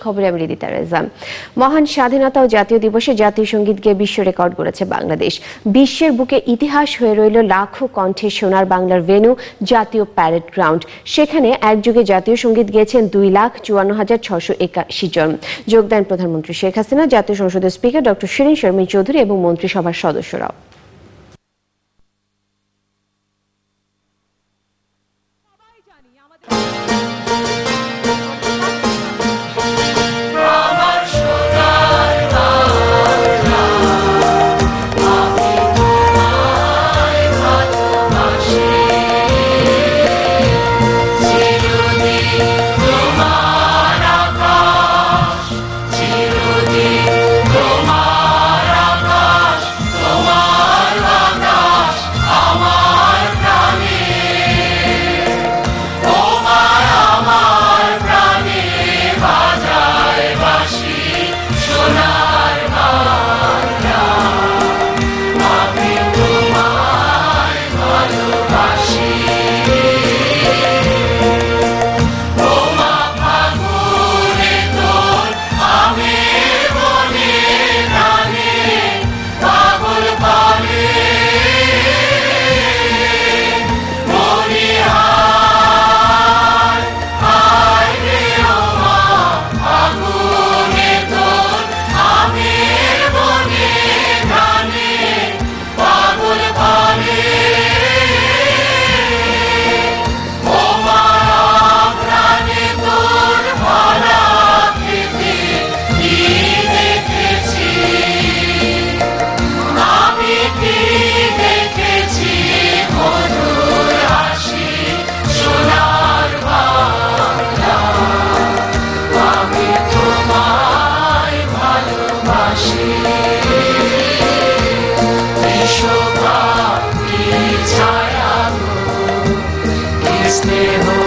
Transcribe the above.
খবরে আমি রিদিতা রেজাম মহান স্বাধীনতা ও জাতীয় দিবসে জাতীয় সংগীত গিয়ে বিশ্ব রেকর্ড করেছে বাংলাদেশ। বিশ্বের বুকে ইতিহাস হয়ে রইল লাখো কণ্ঠে সোনার বাংলার ভেনু জাতীয় প্যারেড গ্রাউন্ড। সেখানে একযোগে জাতীয় সংগীত গেয়েছেন দুই লাখ চুয়ান্ন হাজার ছশো একাশি জন। যোগদান প্রধানমন্ত্রী শেখ হাসিনা, জাতীয় সংসদের স্পিকার ডক্টর শিরিন শর্মিন চৌধুরী এবং মন্ত্রিসভার সদস্যরাও। জানি हो